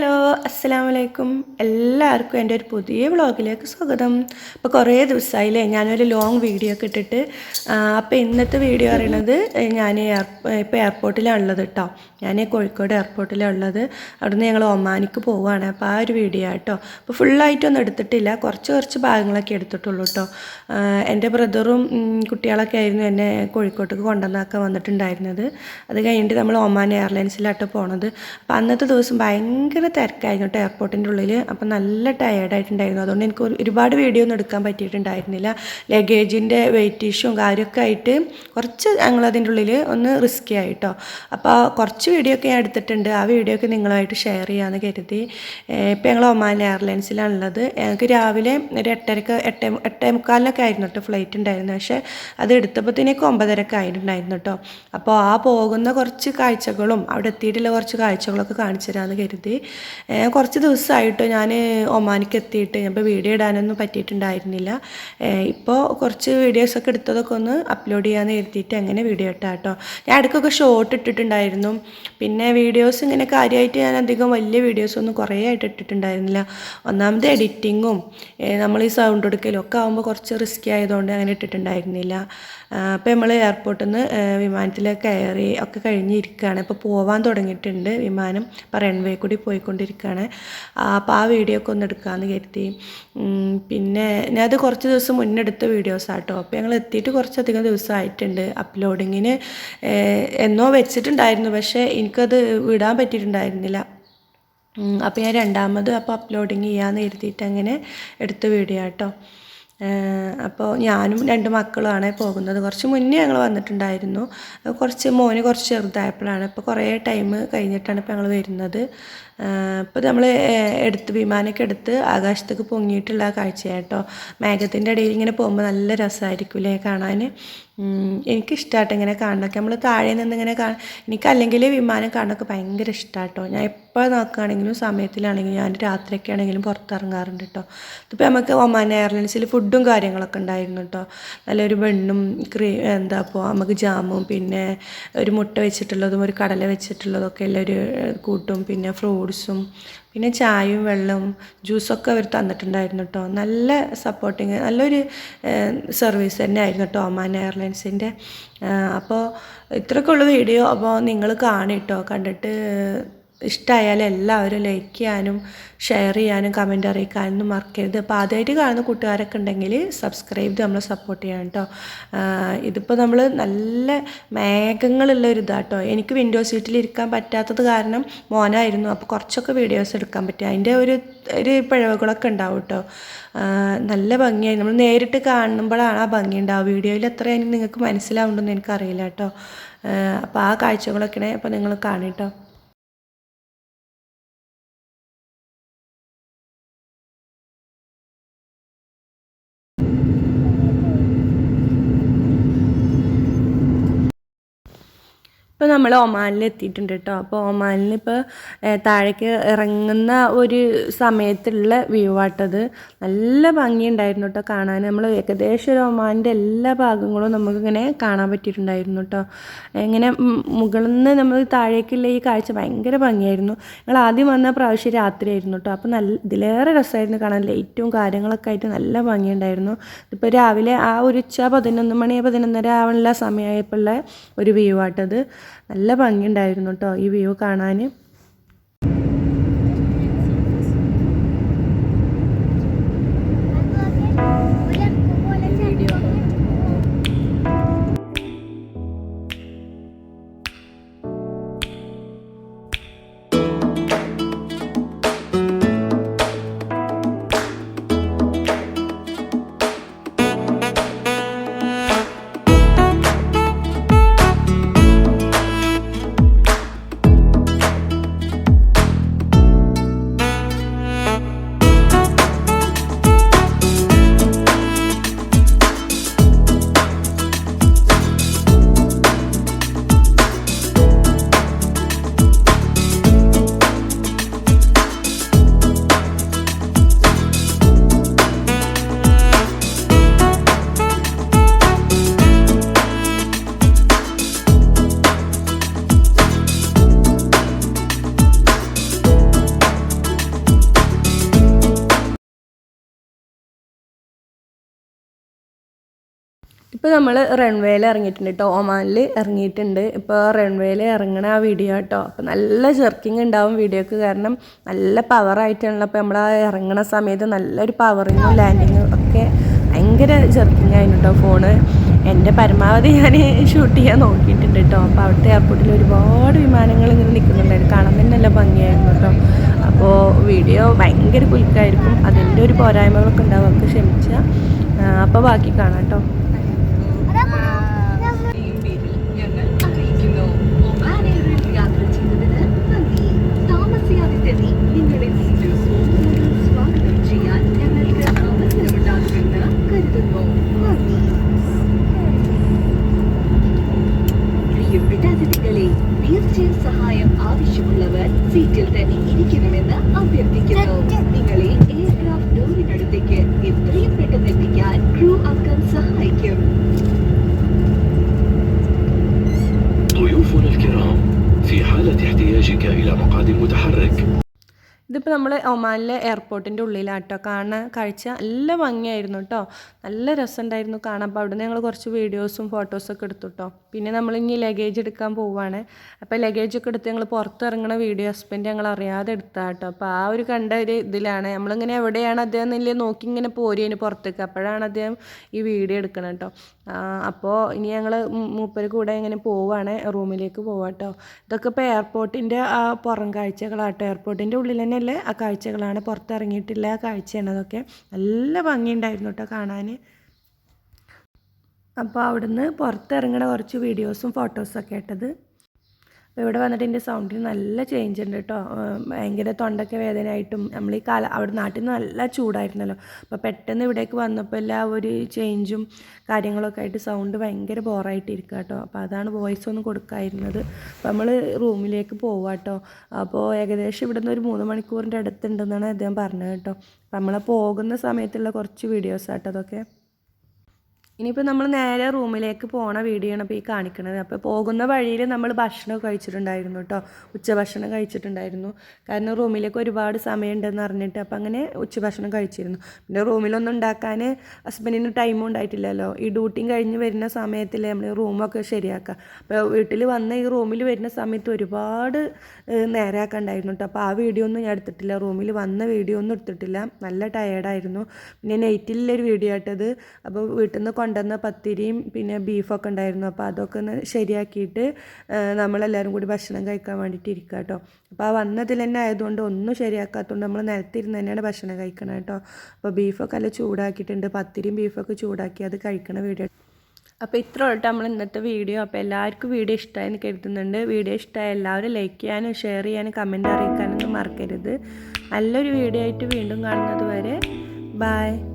Hello അസ്സലാമു അലൈക്കും എല്ലാവർക്കും എന്റെ ഒരു പുതിയ വ്ളോഗിലേക്ക് സ്വാഗതം. അപ്പോൾ കുറേ ദിവസമായില്ലേ ഞാനൊരു ലോങ് വീഡിയോ ഒക്കെ ഇട്ടിട്ട് അപ്പോൾ ഇന്നത്തെ വീഡിയോ പറയണത് ഞാൻ ഇപ്പോൾ എയർപോർട്ടിലാണുള്ളത് കേട്ടോ ഞാൻ കോഴിക്കോട് എയർപോർട്ടിലുള്ളത് അവിടുന്ന് ഞങ്ങൾ ഒമാനിക്ക് പോവുകയാണ് അപ്പോൾ ആ ഒരു വീഡിയോ കേട്ടോ അപ്പോൾ ഫുള്ളായിട്ടൊന്നും എടുത്തിട്ടില്ല. കുറച്ച് കുറച്ച് ഭാഗങ്ങളൊക്കെ എടുത്തിട്ടുള്ളൂ കേട്ടോ എന്റെ ബ്രദറും കുട്ടികളൊക്കെ ആയിരുന്നു എന്നെ കോഴിക്കോട്ടേക്ക് കൊണ്ടുവന്നൊക്കെ വന്നിട്ടുണ്ടായിരുന്നത്. അത് കഴിഞ്ഞിട്ട് നമ്മൾ ഒമാൻ എയർലൈൻസിലാട്ടോ പോണത്. അപ്പോൾ അന്നത്തെ ദിവസം ഭയങ്കര തിരക്കായിരുന്നു കേട്ടോ എയർപോർട്ടിന്റെ ഉള്ളിൽ അപ്പം നല്ല ടയേർഡായിട്ടുണ്ടായിരുന്നു അതുകൊണ്ട് എനിക്ക് ഒരുപാട് വീഡിയോ ഒന്നും എടുക്കാൻ പറ്റിയിട്ടുണ്ടായിരുന്നില്ല. ലഗേജിന്റെ വെയിറ്റ് ഇഷ്യൂവും കാര്യമൊക്കെ ആയിട്ട് കുറച്ച് ഞങ്ങളതിന്റെ ഉള്ളിൽ ഒന്ന് റിസ്ക്കി ആയിട്ടോ അപ്പോൾ കുറച്ച് വീഡിയോ ഒക്കെ ഞാൻ എടുത്തിട്ടുണ്ട്. ആ വീഡിയോ ഒക്കെ നിങ്ങളുമായിട്ട് ഷെയർ ചെയ്യാമെന്ന് കരുതി. ഇപ്പോൾ ഞങ്ങൾ ഒമാൻ എയർലൈൻസിലാണുള്ളത് ഞങ്ങൾക്ക് രാവിലെ ഒരു എട്ടരക്ക് എട്ടേ എട്ടേ മുക്കാലിനൊക്കെ ആയിരുന്നു കേട്ടോ ഫ്ലൈറ്റ് ഉണ്ടായിരുന്നു പക്ഷേ അത് എടുത്തപ്പോഴത്തേക്ക് ഒമ്പതരക്ക് ആയിട്ടുണ്ടായിരുന്നു കേട്ടോ. അപ്പോൾ ആ പോകുന്ന കുറച്ച് കാഴ്ചകളും അവിടെ എത്തിയിട്ടുള്ള കുറച്ച് കാഴ്ചകളൊക്കെ കാണിച്ചു തരാമെന്ന് കരുതി. കുറച്ച് ദിവസമായിട്ട് ഞാൻ ഒമാനിക്ക് എത്തിയിട്ട് ഇപ്പോൾ വീഡിയോ ഇടാനൊന്നും പറ്റിയിട്ടുണ്ടായിരുന്നില്ല. ഇപ്പോൾ കുറച്ച് വീഡിയോസൊക്കെ എടുത്തതൊക്കെ ഒന്ന് അപ്ലോഡ് ചെയ്യാമെന്ന് കരുതിയിട്ട് അങ്ങനെ വീഡിയോ ഇട്ടാ കേട്ടോ ഞാൻ ഇടയ്ക്കൊക്കെ ഷോർട്ട് ഇട്ടിട്ടുണ്ടായിരുന്നു. പിന്നെ വീഡിയോസ് ഇങ്ങനെ കാര്യമായിട്ട് ഞാൻ അധികം വലിയ വീഡിയോസ് ഒന്നും കുറേ ആയിട്ട് ഇട്ടിട്ടുണ്ടായിരുന്നില്ല. ഒന്നാമത് എഡിറ്റിങ്ങും നമ്മൾ ഈ സൗണ്ട് എടുക്കലും ഒക്കെ ആകുമ്പോൾ കുറച്ച് റിസ്ക്കി ആയതുകൊണ്ട് അങ്ങനെ ഇട്ടിട്ടുണ്ടായിരുന്നില്ല. അപ്പോൾ നമ്മൾ എയർപോർട്ടിൽ നിന്ന് വിമാനത്തിലേക്ക് കയറി ഒക്കെ കഴിഞ്ഞിരിക്കുകയാണ് ഇപ്പോൾ പോവാൻ തുടങ്ങിയിട്ടുണ്ട് വിമാനം. ഇപ്പോൾ റൺവേ കൂടി പോയിക്കൊണ്ടിരിക്കുകയാണ്. അപ്പോൾ ആ വീഡിയോ ഒക്കെ ഒന്ന് എടുക്കാമെന്ന് കരുതി. പിന്നെ ഞാൻ അത് കുറച്ച് ദിവസം മുന്നേ എടുത്ത വീഡിയോസ് ആട്ടോ. അപ്പോൾ ഞങ്ങൾ എത്തിയിട്ട് കുറച്ചധികം ദിവസമായിട്ടുണ്ട് അപ്ലോഡിങ്ങിന് എന്നോ വെച്ചിട്ടുണ്ടായിരുന്നു പക്ഷേ എനിക്കത് വിടാൻ പറ്റിയിട്ടുണ്ടായിരുന്നില്ല. അപ്പോൾ ഞാൻ രണ്ടാമത് അപ്പോൾ അപ്ലോഡിങ് ചെയ്യാമെന്ന് കരുതിയിട്ട് അങ്ങനെ എടുത്ത വീഡിയോ കേട്ടോ അപ്പോൾ ഞാനും രണ്ട് മക്കളുമാണ് പോകുന്നത്. കുറച്ച് മുന്നേ ഞങ്ങൾ വന്നിട്ടുണ്ടായിരുന്നു. കുറച്ച് മോന് കുറച്ച് ചെറുതായപ്പോഴാണ്. ഇപ്പോൾ കുറേ ടൈം കഴിഞ്ഞിട്ടാണ് ഇപ്പോൾ ഞങ്ങൾ വരുന്നത്. ഇപ്പോൾ നമ്മൾ എടുത്ത് വിമാനമൊക്കെ എടുത്ത് ആകാശത്തേക്ക് പൊങ്ങിയിട്ടുള്ള കാഴ്ചയാട്ടോ മേഘത്തിന്റെ ഇടയിൽ ഇങ്ങനെ പോകുമ്പോൾ നല്ല രസമായിരിക്കും അല്ലേ കാണാൻ എനിക്കിഷ്ടമാട്ടോ ഇങ്ങനെ കാണണമൊക്കെ നമ്മൾ താഴെ നിന്ന് ഇങ്ങനെ കാണാൻ എനിക്കല്ലെങ്കിൽ വിമാനം കാണാനൊക്കെ ഭയങ്കര ഇഷ്ടമാട്ടോ ഞാൻ എപ്പോൾ നോക്കുകയാണെങ്കിലും സമയത്തിലാണെങ്കിലും ഞാൻ രാത്രിയൊക്കെ ആണെങ്കിലും പുറത്തിറങ്ങാറുണ്ട് കേട്ടോ ഇതിപ്പോൾ നമുക്ക് ഒമാൻ എയർലൈൻസിൽ ഫുഡും കാര്യങ്ങളൊക്കെ ഉണ്ടായിരുന്നു കേട്ടോ നല്ലൊരു ബണ്ണും ക്രീ എന്താ ഇപ്പോൾ നമുക്ക് ജാമും പിന്നെ ഒരു മുട്ട വെച്ചിട്ടുള്ളതും ഒരു കടല വെച്ചിട്ടുള്ളതൊക്കെ ഒരു കൂട്ടും പിന്നെ ഫ്രൂട്ട്സും പിന്നെ ചായയും വെള്ളവും ജ്യൂസൊക്കെ അവർ തന്നിട്ടുണ്ടായിരുന്നു കേട്ടോ നല്ല സപ്പോർട്ടിങ് നല്ലൊരു സർവീസ് തന്നെ ആയിരുന്നു കേട്ടോ ഒമാൻ എയർലൈൻസിന്റെ അപ്പോൾ ഇത്രയൊക്കെ ഉള്ള വീഡിയോ അപ്പോൾ നിങ്ങൾ കാണിട്ടോ കണ്ടിട്ട് ഇഷ്ടമായാൽ എല്ലാവരും ലൈക്ക് ചെയ്യാനും ഷെയർ ചെയ്യാനും കമന്റ് അറിയിക്കാനൊന്നും മറക്കരുത്. അപ്പോൾ ആദ്യമായിട്ട് കാണുന്ന കൂട്ടുകാരൊക്കെ ഉണ്ടെങ്കിൽ സബ്സ്ക്രൈബ് ചെയ്ത് നമ്മളെ സപ്പോർട്ട് ചെയ്യണം കേട്ടോ ഇതിപ്പോൾ നമ്മൾ നല്ല മേഘങ്ങളുള്ള ഒരു ഇതാട്ടോ എനിക്ക് വിൻഡോ സീറ്റിൽ ഇരിക്കാൻ പറ്റാത്തത് കാരണം മോനായിരുന്നു. അപ്പോൾ കുറച്ചൊക്കെ വീഡിയോസ് എടുക്കാൻ പറ്റി. അതിന്റെ ഒരു ഒരു പിഴവുകളൊക്കെ ഉണ്ടാവും കേട്ടോ നല്ല ഭംഗിയായി. നമ്മൾ നേരിട്ട് കാണുമ്പോഴാണ് ആ ഭംഗി ഉണ്ടാവുക. വീഡിയോയിൽ എത്രയാണ് നിങ്ങൾക്ക് മനസ്സിലാവുന്നുണ്ടെന്ന് എനിക്കറിയില്ല കേട്ടോ അപ്പോൾ ആ കാഴ്ചകളൊക്കെയാണ് അപ്പോൾ നിങ്ങൾ കാണിട്ടോ ഇപ്പോൾ നമ്മൾ ഒമാനിൽ എത്തിയിട്ടുണ്ട് കേട്ടോ അപ്പോൾ ഒമാനിൽ ഇപ്പോൾ താഴേക്ക് ഇറങ്ങുന്ന ഒരു സമയത്തുള്ള വ്യൂ ആട്ടത് നല്ല ഭംഗിയുണ്ടായിരുന്നു കേട്ടോ കാണാൻ. നമ്മൾ ഏകദേശം ഒരു ഒമാനിന്റെ എല്ലാ ഭാഗങ്ങളും നമുക്കിങ്ങനെ കാണാൻ പറ്റിയിട്ടുണ്ടായിരുന്നു കേട്ടോ ഇങ്ങനെ മുകളിൽ നിന്ന് നമ്മൾ താഴേക്കുള്ള ഈ കാഴ്ച ഭയങ്കര ഭംഗിയായിരുന്നു. ഞങ്ങൾ ആദ്യം വന്ന പ്രാവശ്യം രാത്രിയായിരുന്നു കേട്ടോ അപ്പോൾ നല്ല ഇതിലേറെ രസമായിരുന്നു കാണാൻ. ലൈറ്റും കാര്യങ്ങളൊക്കെ ആയിട്ട് നല്ല ഭംഗിയുണ്ടായിരുന്നു. ഇപ്പോൾ രാവിലെ ആ ഒരു ഉച്ച പതിനൊന്ന് മണി പതിനൊന്നര ആവാനുള്ള സമയമായപ്പോഴുള്ള ഒരു വ്യൂ ആട്ടത് നല്ല ഭംഗിയുണ്ടായിരുന്നു കേട്ടോ ഈ വ്യൂ കാണാൻ. ഇപ്പോൾ നമ്മൾ റൺവേയിൽ ഇറങ്ങിയിട്ടുണ്ട് കേട്ടോ ഒമാനിൽ ഇറങ്ങിയിട്ടുണ്ട്. ഇപ്പോൾ റൺവേയിൽ ഇറങ്ങണ ആ വീഡിയോ കേട്ടോ അപ്പോൾ നല്ല ജെർക്കിങ് ഉണ്ടാവും വീഡിയോക്ക് കാരണം നല്ല പവറായിട്ടാണല്ലോ അപ്പോൾ നമ്മൾ ആ ഇറങ്ങണ സമയത്ത് നല്ലൊരു പവറിങ്ങും ലാൻഡിങ്ങും ഒക്കെ ഭയങ്കര ജെർക്കിങ് ആയിരുന്നു കേട്ടോ ഫോണ് എന്റെ പരമാവധി ഞാൻ ഷൂട്ട് ചെയ്യാൻ നോക്കിയിട്ടുണ്ട് കേട്ടോ അപ്പോൾ അവിടുത്തെ എയർപോർട്ടിൽ ഒരുപാട് വിമാനങ്ങൾ ഇങ്ങനെ നിൽക്കുന്നുണ്ടായിരുന്നു കാണാൻ തന്നെ നല്ല ഭംഗിയായിരുന്നു കേട്ടോ അപ്പോൾ വീഡിയോ ഭയങ്കര കുലുക്കായിരിക്കും. അതിന്റെ ഒരു പോരായ്മകളൊക്കെ ഉണ്ടാവും അവർക്ക് ക്ഷമിച്ചാൽ അപ്പോൾ ബാക്കി കാണാം കേട്ടോ അതിഥികളെ വീൽചെയർ സഹായം ആവശ്യമുള്ളവർ സീറ്റിൽ തന്നെ ഇരിക്കണമെന്ന് അഭ്യർത്ഥിക്കുന്നു നിങ്ങളെ എയർക്രാഫ്റ്റ് ഡോറിനടുത്തേക്ക് എത്രയും പെട്ടെന്ന് എത്തിക്കാൻ ക്രൂ അംഗം സഹായിക്കും ضيوفنا الكرام في حالة احتياجك إلى مقعد متحرك ഇതിപ്പോൾ നമ്മൾ ഒമാനിലെ എയർപോർട്ടിന്റെ ഉള്ളിലാട്ടോ. കാണാൻ കാഴ്ച നല്ല ഭംഗിയായിരുന്നു കേട്ടോ നല്ല രസമുണ്ടായിരുന്നു കാണാൻ. അപ്പോൾ അവിടെ ഞങ്ങൾ കുറച്ച് വീഡിയോസും ഫോട്ടോസും ഒക്കെ എടുത്തു കേട്ടോ പിന്നെ നമ്മൾ ഇനി ലഗേജ് എടുക്കാൻ പോവുകയാണ് അപ്പോൾ ലഗേജ് ഒക്കെ എടുത്ത് ഞങ്ങൾ പുറത്തിറങ്ങണ വീഡിയോ ഹസ്ബൻഡ് ഞങ്ങൾ അറിയാതെ എടുത്താ കേട്ടോ അപ്പോൾ ആ ഒരു കണ്ട ഒരു ഇതിലാണ്. നമ്മളിങ്ങനെ എവിടെയാണ് അദ്ദേഹം എന്നില്ല നോക്കി ഇങ്ങനെ പോരുകയാണ് പുറത്തേക്ക്. അപ്പോഴാണ് അദ്ദേഹം ഈ വീഡിയോ എടുക്കണം കേട്ടോ അപ്പോൾ ഇനി ഞങ്ങൾ മൂപ്പര് കൂടെ ഇങ്ങനെ പോവുകയാണ് റൂമിലേക്ക് പോവാട്ടോ ഇതൊക്കെ ഇപ്പോൾ എയർപോർട്ടിന്റെ ആ പുറം കാഴ്ചകളാട്ടോ. എയർപോർട്ടിന്റെ ഉള്ളിൽ തന്നെയല്ലേ ആ കാഴ്ചകളാണ്. പുറത്തിറങ്ങിയിട്ടില്ല ആ കാഴ്ചയാണ് അതൊക്കെ. നല്ല ഭംഗിയുണ്ടായിരുന്നു കേട്ടോ കാണാൻ അപ്പോൾ അവിടുന്ന് പുറത്തിറങ്ങണ കുറച്ച് വീഡിയോസും ഫോട്ടോസൊക്കെ ഇട്ടത് അപ്പോൾ ഇവിടെ വന്നിട്ട് എന്റെ സൗണ്ടിൽ നല്ല ചേഞ്ച് ഉണ്ട് കേട്ടോ ഭയങ്കര തൊണ്ടയ്ക്ക് വേദനയായിട്ടും നമ്മൾ ഈ കാല അവിടെ നാട്ടിൽ നിന്ന് നല്ല ചൂടായിരുന്നല്ലോ. അപ്പോൾ പെട്ടെന്ന് ഇവിടേക്ക് വന്നപ്പോൾ എല്ലാ ഒരു ചേഞ്ചും കാര്യങ്ങളൊക്കെ ആയിട്ട് സൗണ്ട് ഭയങ്കര ബോറായിട്ട് ഇരിക്കുക കേട്ടോ അപ്പോൾ അതാണ് വോയിസ് ഒന്നും കൊടുക്കാതിരുന്നത് അപ്പോൾ നമ്മൾ റൂമിലേക്ക് പോവാം കേട്ടോ അപ്പോൾ ഏകദേശം ഇവിടെ നിന്ന് ഒരു മൂന്ന് മണിക്കൂറിന്റെ അടുത്തുണ്ടെന്നാണ് അദ്ദേഹം പറഞ്ഞത് കേട്ടോ അപ്പോൾ നമ്മൾ പോകുന്ന സമയത്തുള്ള കുറച്ച് വീഡിയോസ് ആട്ടോ അതൊക്കെ. ഇനിയിപ്പോൾ നമ്മൾ നേരെ റൂമിലേക്ക് പോണ വീഡിയോ ആണ് ഇപ്പോൾ ഈ കാണിക്കുന്നത് അപ്പോൾ പോകുന്ന വഴിയിൽ നമ്മൾ ഭക്ഷണം കഴിച്ചിട്ടുണ്ടായിരുന്നു കേട്ടോ. ഉച്ചഭക്ഷണം കഴിച്ചിട്ടുണ്ടായിരുന്നു. കാരണം റൂമിലേക്ക് ഒരുപാട് സമയമുണ്ടെന്ന് അറിഞ്ഞിട്ട് അപ്പോൾ അങ്ങനെ ഉച്ചഭക്ഷണം കഴിച്ചിരുന്നു. പിന്നെ റൂമിലൊന്നും ഉണ്ടാക്കാൻ ഹസ്ബൻഡിന് ടൈമും ഉണ്ടായിട്ടില്ലല്ലോ. ഈ ഡ്യൂട്ടിയും കഴിഞ്ഞ് വരുന്ന സമയത്തിൽ നമ്മൾ റൂമൊക്കെ ശരിയാക്കുക അപ്പോൾ വീട്ടിൽ വന്ന് ഈ റൂമിൽ വരുന്ന സമയത്ത് ഒരുപാട് നേരമൊക്കെ ഉണ്ടായിരുന്നു കേട്ടോ. അപ്പോൾ ആ വീഡിയോ ഒന്നും ഞാൻ എടുത്തിട്ടില്ല. റൂമിൽ വന്ന വീഡിയോ ഒന്നും എടുത്തിട്ടില്ല. നല്ല ടയേർഡായിരുന്നു പിന്നെ നൈറ്റിലൊരു വീഡിയോ ആയിട്ടത്. അപ്പോൾ വീട്ടിൽ നിന്ന് കൊണ്ടുവന്ന പത്തിരിയും പിന്നെ ബീഫൊക്കെ ഉണ്ടായിരുന്നു. അപ്പോൾ അതൊക്കെ ഒന്ന് ശരിയാക്കിയിട്ട് നമ്മളെല്ലാവരും കൂടി ഭക്ഷണം കഴിക്കാൻ വേണ്ടിയിട്ട് ഇരിക്കുക കേട്ടോ അപ്പോൾ ആ വന്നതിൽ തന്നെ ആയതുകൊണ്ട് ഒന്നും ശരിയാക്കാത്തതുകൊണ്ട് നമ്മൾ നിലത്തിരുന്ന് തന്നെയാണ് ഭക്ഷണം കഴിക്കണം കേട്ടോ അപ്പോൾ ബീഫൊക്കെ നല്ല ചൂടാക്കിയിട്ടുണ്ട്. പത്തിരിയും ബീഫൊക്കെ ചൂടാക്കി അത് കഴിക്കണ വീഡിയോ. അപ്പോൾ ഇത്ര ഉള്ളൂ നമ്മൾ ഇന്നത്തെ വീഡിയോ. അപ്പോൾ എല്ലാവർക്കും വീഡിയോ ഇഷ്ടമായെന്ന് കരുതുന്നുണ്ട്. വീഡിയോ ഇഷ്ടമായ എല്ലാവരും ലൈക്ക് ചെയ്യാനും ഷെയർ ചെയ്യാനും കമന്റ് അറിയിക്കാനൊന്നും മറക്കരുത്. നല്ലൊരു വീഡിയോ ആയിട്ട് വീണ്ടും കാണുന്നത് വരെ. ബായ്